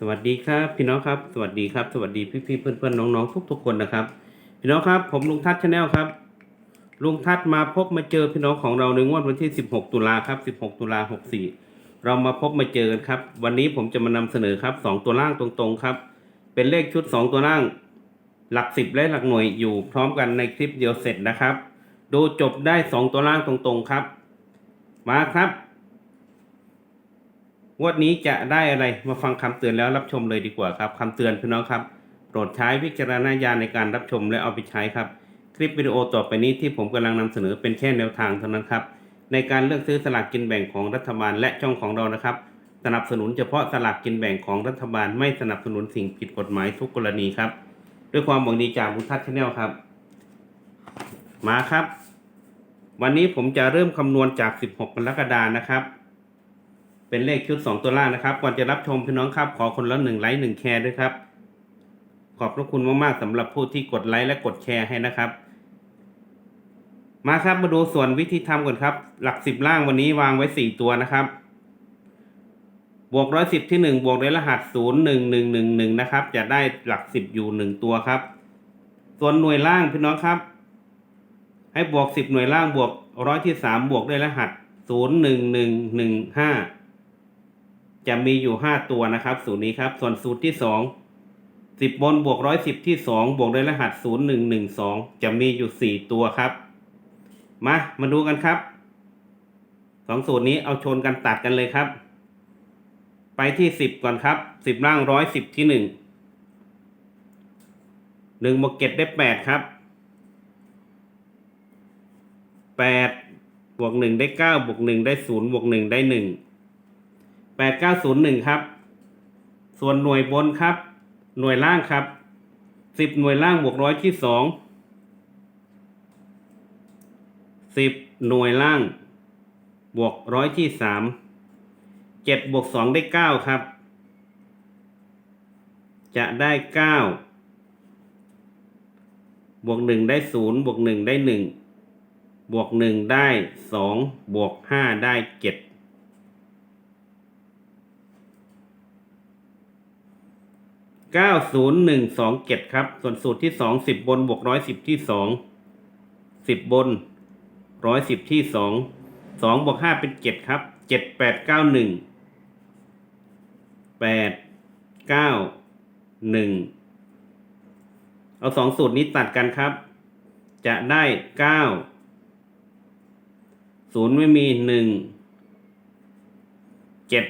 สวัสดีครับพี่น้องครับสวัสดีครับสวัสดีพี่พี่ๆเพื่อนเพื่อนๆน้องๆทุกๆคนนะครับ พี่น้องครับผมลุงทัศน์ชาแนลครับลุงทัศน์มาพบมาเจอพี่น้องของเราในงวดวันที่ 16 ตุลาครับ 16 ตุลา64 เรามาพบมาเจอกันครับ วันนี้ผมจะมานำเสนอครับสองตัวล่างตรงๆครับ เป็นเลขชุด 2 ตัวล่าง หลักสิบและหลักหน่วยอยู่พร้อมกันในคลิปเดียวเสร็จนะครับ ดูจบได้ 2 ตัวล่างตรงๆครับ มาครับ งวดนี้จะได้อะไรมาฟังคำเตือนแล้วรับชมเลยดีกว่าครับคำเตือนพี่น้องครับ โปรดใช้วิจารณญาณในการรับชมและเอาไปใช้ครับ คลิปวิดีโอต่อไปนี้ที่ผมกำลังนำเสนอเป็นแค่แนวทางเท่านั้นครับ ในการเลือกซื้อสลากกินแบ่งของรัฐบาลและช่องของเรานะครับ สนับสนุนเฉพาะสลากกินแบ่งของรัฐบาลไม่สนับสนุนสิ่งผิดกฎหมายทุกกรณีครับ ด้วยความหวังดีจากบุญทัศน์ชาแนลครับ มาครับ วันนี้ผมจะเริ่มคำนวณจาก 16กรกฎานะครับ เป็นเลขชุด 2 ตัวล่างนะครับ ก่อนจะรับชมพี่น้องครับ ขอคนละหนึ่งไลค์หนึ่งแชร์ด้วยครับ ขอบพระคุณมากๆสำหรับผู้ที่กดไลค์และกดแชร์ให้นะครับ มาครับมาดูส่วนวิธีทำก่อนครับ หลักสิบล่างวันนี้วางไว้สี่ตัวนะครับบวกร้อยสิบที่หนึ่งบวกด้วยรหัสศูนย์หนึ่งหนึ่งหนึ่งหนึ่งนะครับ จะได้หลักสิบอยู่หนึ่งตัวครับ ส่วนหน่วยล่างพี่น้องครับ ให้บวกสิบหน่วยล่างบวกร้อยที่สามบวกด้วยรหัสศูนย์หนึ่งหนึ่งหนึ่งห้า จะมีอยู่ห้าตัวนะครับสูตรนี้ครับ ส่วนสูตรที่สองสิบบนบวกร้อยสิบที่สองบวกด้วยรหัสศูนย์หนึ่งหนึ่งสองจะมีอยู่สี่ตัวครับ มามาดูกันครับสองสูตรนี้เอาชนกันตัดกันเลยครับ ไปที่สิบก่อนครับสิบล่างร้อยสิบที่หนึ่งหนึ่งบวกเก็ดได้แปดครับแปดบวกหนึ่งได้เก้าบวกหนึ่งได้ศูนย์บวกหนึ่งได้ห 8901 ครับ ส่วนหน่วยบนครับ หน่วยล่างครับ 10 หน่วยล่างบวกร้อยที่ 2 10 หน่วยล่าง บวกร้อยที่ 3 7 บวก 2 ได้ 9 ครับ จะได้ 9 บวก 1 ได้ 0 บวก 1 ได้ 1 บวก 1 ได้ 2 บวก 5 ได้ 7 ก้าศูนย์หนึ่งสองเจ็ดครับ ส่วนสูตรที่สองสิบบนบวกร้อยสิบที่สองสิบบนร้อยสิบที่สองสองบวกห้าเป็นเจ็ดครับเจ็ดแปดเก้าหนึ่งแปดเก้าหนึ่งเอาสองสูตรนี้ตัดกันครับ จะได้เก้าศูนย์ไม่มีหนึ่งเจ็ด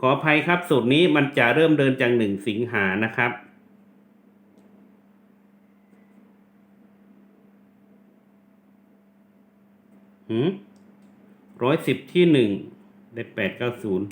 ขออภัยครับ สูตรนี้มันจะเริ่มเดินจากหนึ่งสิงหานะครับ หืมร้อยสิบที่หนึ่งได้แปดเก้าศูนย์